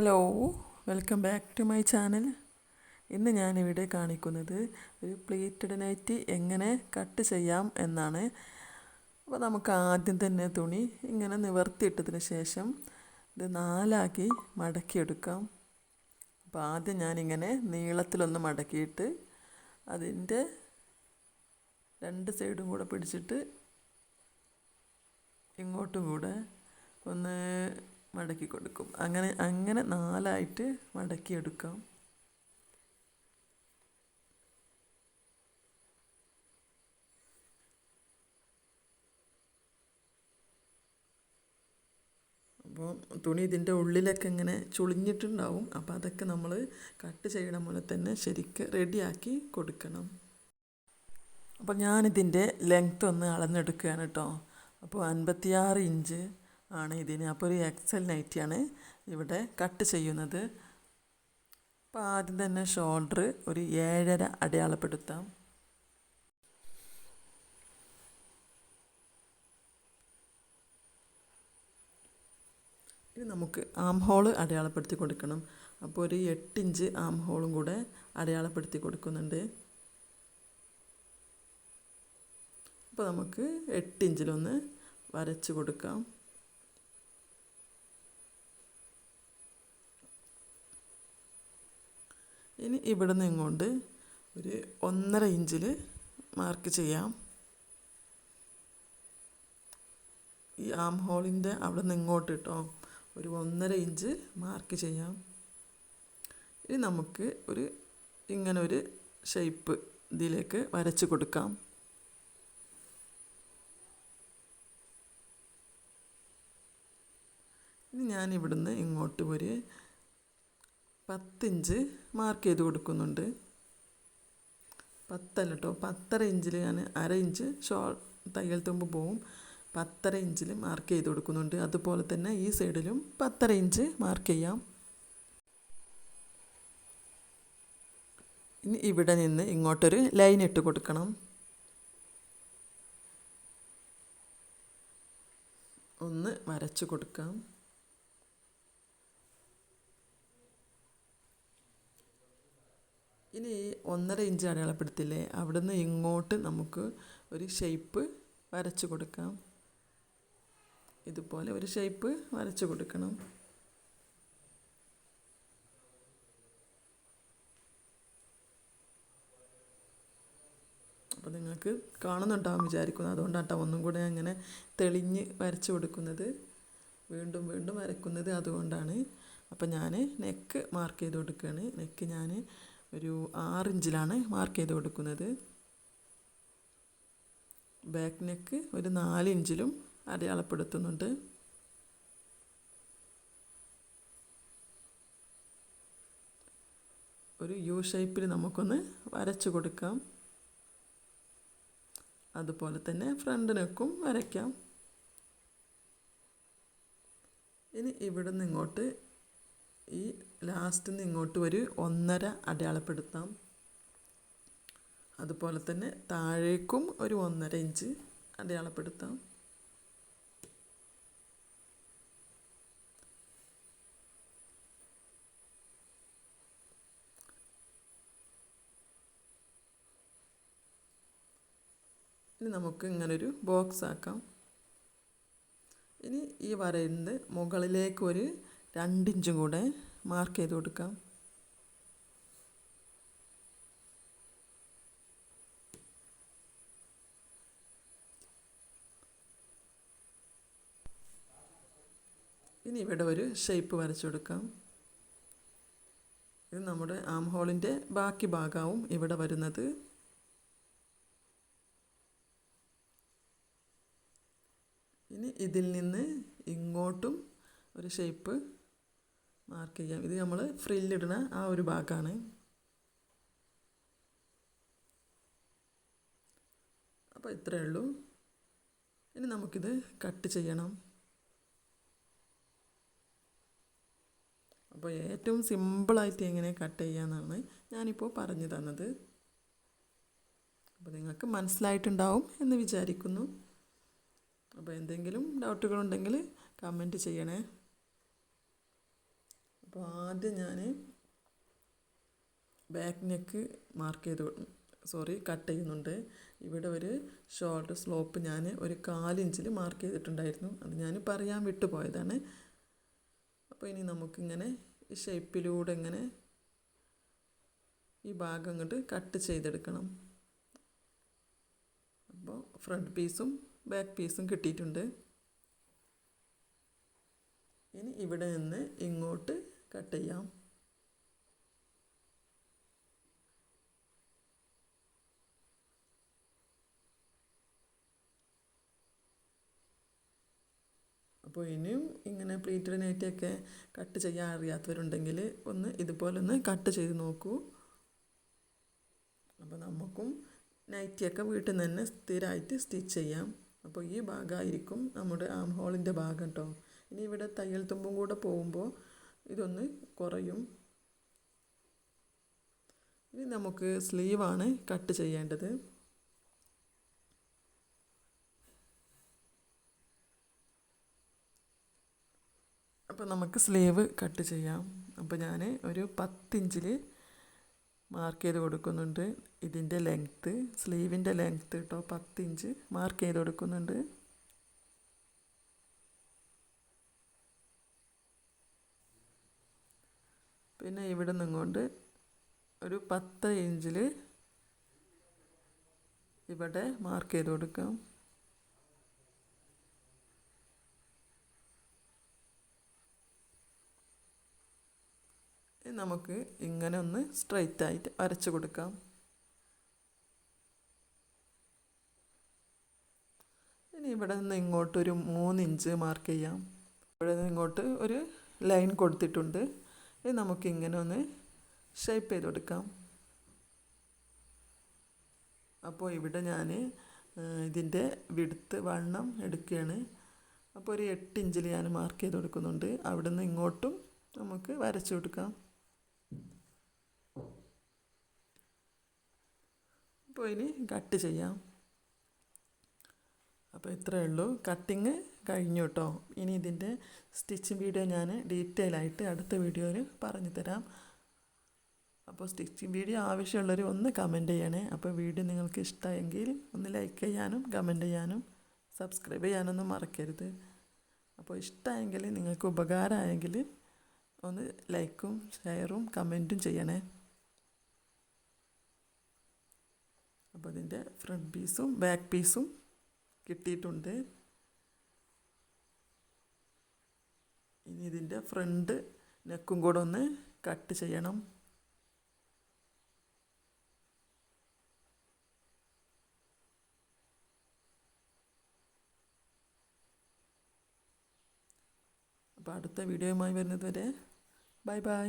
Hello welcome back to my channel ഇന്ന് ഞാനിവിടെ കാണിക്കുന്നത് ഒരു പ്ലേറ്റഡ് നൈറ്റി എങ്ങനെ കട്ട് ചെയ്യാം എന്നാണ്. അപ്പോൾ നമുക്ക് ആദ്യം തന്നെ തുണി ഇങ്ങനെ നിവർത്തിയിട്ടതിന് ശേഷം ഇത് നാലാക്കി മടക്കിയെടുക്കാം. അപ്പോൾ ആദ്യം ഞാനിങ്ങനെ നീളത്തിലൊന്ന് മടക്കിയിട്ട് അതിന്റെ രണ്ട് സൈഡും കൂടെ പിടിച്ചിട്ട് ഇങ്ങോട്ടും കൂടെ ഒന്ന് മടക്കി കൊടുക്കും. അങ്ങനെ അങ്ങനെ നാലായിട്ട് മടക്കിയെടുക്കാം. അപ്പോൾ തുണി ഇതിന്റെ ഉള്ളിലൊക്കെ ഇങ്ങനെ ചുളിഞ്ഞിട്ടുണ്ടാവും. അപ്പോൾ അതൊക്കെ നമ്മൾ കട്ട് ചെയ്യണ പോലെ തന്നെ ശരിക്ക് റെഡിയാക്കി കൊടുക്കണം. അപ്പോൾ ഞാനിതിന്റെ ലെങ്ത്ത് ഒന്ന് അളന്നെടുക്കുകയാണ് കേട്ടോ. അപ്പോൾ അൻപത്തിയാറ് ഇഞ്ച്. ആണ് ഇതിന്. അപ്പോൾ ഒരു എക്സൽ നൈറ്റിയാണ് ഇവിടെ കട്ട് ചെയ്യുന്നത്. അപ്പോൾ ആദ്യം തന്നെ ഷോൾഡർ ഒരു ഏഴര അടയാളപ്പെടുത്താം. ഇനി നമുക്ക് ആം ഹോൾ അടയാളപ്പെടുത്തി കൊടുക്കണം. അപ്പോൾ ഒരു എട്ടിഞ്ച് ആം ഹോളും കൂടെ അടയാളപ്പെടുത്തി കൊടുക്കുന്നുണ്ട്. അപ്പോൾ നമുക്ക് എട്ടിഞ്ചിലൊന്ന് വരച്ച് കൊടുക്കാം. ഇനി ഇവിടെ നിന്ന് ഇങ്ങോട്ട് ഒരു ഒന്നര ഇഞ്ചിൽ മാർക്ക് ചെയ്യാം. ഈ ആം ഹോളിന്റെ അവിടെ നിന്ന് ഇങ്ങോട്ട് കേട്ടോ ഒരു ഒന്നര ഇഞ്ച് മാർക്ക് ചെയ്യാം. ഇനി നമുക്ക് ഒരു ഇങ്ങനെ ഒരു ഷേപ്പ് ഇതിലേക്ക് വരച്ച് കൊടുക്കാം. ഇനി ഞാൻ ഇവിടുന്ന് ഇങ്ങോട്ട് ഒരു പത്തിഞ്ച് മാർക്ക് ചെയ്ത് കൊടുക്കുന്നുണ്ട്. പത്തല്ല കേട്ടോ പത്തര ഇഞ്ചിൽ ഞാൻ അര ഇഞ്ച് ഷോൾ തയ്യൽ തുമ്പ് പോവും. പത്തര ഇഞ്ചിൽ മാർക്ക് ചെയ്ത് കൊടുക്കുന്നുണ്ട്. അതുപോലെ തന്നെ ഈ സൈഡിലും പത്തര ഇഞ്ച് മാർക്ക് ചെയ്യാം. ഇനി ഇവിടെ നിന്ന് ഇങ്ങോട്ടൊരു ലൈൻ ഇട്ട് കൊടുക്കണം. ഒന്ന് വരച്ച് കൊടുക്കാം. ഇനി ഒന്നര ഇഞ്ച് അടയാളപ്പെടുത്തില്ലേ? അവിടുന്ന് ഇങ്ങോട്ട് നമുക്ക് ഒരു ഷേപ്പ് വരച്ചു കൊടുക്കാം. ഇതുപോലെ ഒരു ഷേപ്പ് വരച്ചു കൊടുക്കണം. അപ്പോൾ നിങ്ങൾക്ക് കാണുന്നുണ്ടാവും വിചാരിക്കുന്നു. അതുകൊണ്ടാട്ടോ ഒന്നും കൂടെ അങ്ങനെ തെളിഞ്ഞ് വരച്ചു കൊടുക്കുന്നത്. വീണ്ടും വീണ്ടും വരക്കുന്നത് അതുകൊണ്ടാണ്. അപ്പോൾ ഞാൻ നെക്ക് മാർക്ക് ചെയ്ത് കൊടുക്കുകയാണ്. നെക്ക് ഞാൻ ഒരു ആറിഞ്ചിലാണ് മാർക്ക് ചെയ്ത് കൊടുക്കുന്നത്. ബാക്ക് നെക്ക് ഒരു നാല് ഇഞ്ചിലും അടയാളപ്പെടുത്തുന്നുണ്ട്. ഒരു യു ഷേപ്പിൽ നമുക്കൊന്ന് വരച്ചു കൊടുക്കാം. അതുപോലെ തന്നെ ഫ്രണ്ട് നെക്കും വരയ്ക്കാം. ഇനി ഇവിടെ നിന്ന് ഇങ്ങോട്ട് ഈ ലാസ്റ്റിൽ നിന്ന് ഇങ്ങോട്ട് ഒരു ഒന്നര അടയാളപ്പെടുത്താം. അതുപോലെ തന്നെ താഴേക്കും ഒരു ഒന്നര ഇഞ്ച് അടയാളപ്പെടുത്താം. ഇനി നമുക്ക് ഇങ്ങനൊരു ബോക്സ് ആക്കാം ഇനി ഈ വരയിന്റെ മുകളിലേക്ക് ഒരു രണ്ടിഞ്ചും കൂടെ മാർക്ക് ചെയ്ത് കൊടുക്കാം. ഇനി ഇവിടെ ഒരു ഷേപ്പ് വരച്ചു കൊടുക്കാം. ഇത് നമ്മുടെ ആം ഹോളിന്റെ ബാക്കി ഭാഗവും ഇവിടെ വരുന്നത്. ഇനി ഇതിൽ നിന്ന് ഇങ്ങോട്ടും ഒരു ഷേപ്പ് മാർക്ക് ചെയ്യാം. ഇത് നമ്മൾ ഫ്രില്ലിടുന്ന ആ ഒരു ഭാഗമാണ് അപ്പോൾ ഇത്രയേ ഉള്ളൂ. ഇനി നമുക്കിത് കട്ട് ചെയ്യണം. അപ്പോൾ ഏറ്റവും സിമ്പിളായിട്ട് എങ്ങനെ കട്ട് ചെയ്യാമെന്നാണ് ഞാനിപ്പോൾ പറഞ്ഞു തന്നത്. അപ്പോൾ നിങ്ങൾക്ക് മനസ്സിലായിട്ടുണ്ടാവും എന്ന് വിചാരിക്കുന്നു. അപ്പോൾ എന്തെങ്കിലും ഡൗട്ടുകളുണ്ടെങ്കിൽ കമന്റ് ചെയ്യണേ. അപ്പോൾ ആദ്യം ഞാൻ ബാക്ക് നെക്ക് മാർക്ക് ചെയ്ത് സോറി കട്ട് ചെയ്യുന്നുണ്ട്. ഇവിടെ ഒരു ഷോൾഡർ സ്ലോപ്പ് ഞാൻ ഒരു കാലിഞ്ചിൽ മാർക്ക് ചെയ്തിട്ടുണ്ടായിരുന്നു. അത് ഞാൻ പറയാൻ വിട്ടുപോയതാണ് അപ്പോൾ ഇനി നമുക്കിങ്ങനെ ഈ ഷേപ്പിലൂടെ ഇങ്ങനെ ഈ ഭാഗം അങ്ങോട്ട് കട്ട് ചെയ്തെടുക്കണം. അപ്പോൾ ഫ്രണ്ട് പീസും ബാക്ക് പീസും കിട്ടിയിട്ടുണ്ട്. ഇനി ഇവിടെ നിന്ന് ഇങ്ങോട്ട് കട്ട് ചെയ്യാം. അപ്പോൾ ഇനിയും ഇങ്ങനെ പ്ലീറ്റഡ് നൈറ്റിയൊക്കെ കട്ട് ചെയ്യാൻ അറിയാത്തവരുണ്ടെങ്കിൽ ഒന്ന് ഇതുപോലെ ഒന്ന് കട്ട് ചെയ്ത് നോക്കൂ. അപ്പോൾ നമുക്കും നൈറ്റിയൊക്കെ വീട്ടിൽ നിന്ന് തന്നെ സ്ഥിരമായിട്ട് സ്റ്റിച്ച് ചെയ്യാം. അപ്പോൾ ഈ ഭാഗമായിരിക്കും നമ്മുടെ ആം ഹോളിന്റെ ഭാഗം കേട്ടോ. ഇനി ഇവിടെ തയ്യൽ തുമ്പും കൂടെ പോകുമ്പോൾ ഇതൊന്ന് കുറയും. ഇനി നമുക്ക് സ്ലീവാണ് കട്ട് ചെയ്യേണ്ടത്. അപ്പോൾ നമുക്ക് സ്ലീവ് കട്ട് ചെയ്യാം. അപ്പോൾ ഞാൻ ഒരു പത്തിഞ്ചിൽ മാർക്ക് ചെയ്ത് കൊടുക്കുന്നുണ്ട് ഇതിന്റെ ലെങ്ത്ത് സ്ലീവിന്റെ ലെങ്ത്ത് കേട്ടോ പത്തിഞ്ച് മാർക്ക് ചെയ്ത് കൊടുക്കുന്നുണ്ട്. പിന്നെ ഇവിടെ നിന്നുകൊണ്ട് ഒരു പത്ത് ഇഞ്ചിൽ ഇവിടെ മാർക്ക് ചെയ്ത് കൊടുക്കാം. നമുക്ക് ഇങ്ങനെ ഒന്ന് സ്ട്രൈറ്റ് ആയിട്ട് വരച്ച് കൊടുക്കാം. ഇനി ഇവിടെ നിന്ന് ഇങ്ങോട്ട് ഒരു ഇഞ്ച് മാർക്ക് ചെയ്യാം. ഇവിടെ നിന്ന് ഇങ്ങോട്ട് ഒരു ലൈൻ കൊടുത്തിട്ടുണ്ട്. ഇത് നമുക്ക് ഇങ്ങനെ ഒന്ന് ഷേപ്പ് ചെയ്ത് കൊടുക്കാം അപ്പോൾ ഇവിടെ ഞാൻ ഇതിന്റെ വിടുത്ത് വണ്ണം എടുക്കുകയാണ്. അപ്പോൾ ഒരു എട്ട് ഇഞ്ചിൽ ഞാൻ മാർക്ക് ചെയ്ത് കൊടുക്കുന്നുണ്ട്. അവിടെ നിന്ന് ഇങ്ങോട്ടും നമുക്ക് വരച്ചു കൊടുക്കാം. അപ്പോൾ ഇനി കട്ട് ചെയ്യാം. അപ്പോൾ ഇത്രയേ ഉള്ളൂ. കട്ടിങ് കഴിഞ്ഞു കേട്ടോ. ഇനി ഇതിന്റെ സ്റ്റിച്ചിങ് വീഡിയോ ഞാൻ ഡീറ്റെയിൽ ആയിട്ട് അടുത്ത വീഡിയോയിൽ പറഞ്ഞു തരാം. അപ്പോൾ സ്റ്റിച്ചിങ് വീഡിയോ ആവശ്യമുള്ളവർ ഒന്ന് കമന്റ് ചെയ്യണേ. അപ്പോൾ വീഡിയോ നിങ്ങൾക്ക് ഇഷ്ടമായെങ്കിൽ ഒന്ന് ലൈക്ക് ചെയ്യാനും കമന്റ് ചെയ്യാനും സബ്സ്ക്രൈബ് ചെയ്യാനൊന്നും മറക്കരുത്. അപ്പോൾ ഇഷ്ടമായെങ്കിൽ നിങ്ങൾക്ക് ഉപകാരമായെങ്കിൽ ഒന്ന് ലൈക്കും ഷെയറും കമന്റും ചെയ്യണേ. അപ്പോൾ അതിന്റെ ഫ്രണ്ട് പീസും ബാക്ക് പീസും കിട്ടിയിട്ടുണ്ട്. ഇനി ഇതിന്റെ ഫ്രണ്ട് നെക്കും കൂടെ ഒന്ന് കട്ട് ചെയ്യണം. അപ്പോൾ അടുത്ത വീഡിയോയുമായി വരുന്നത് വരെ ബൈ ബൈ.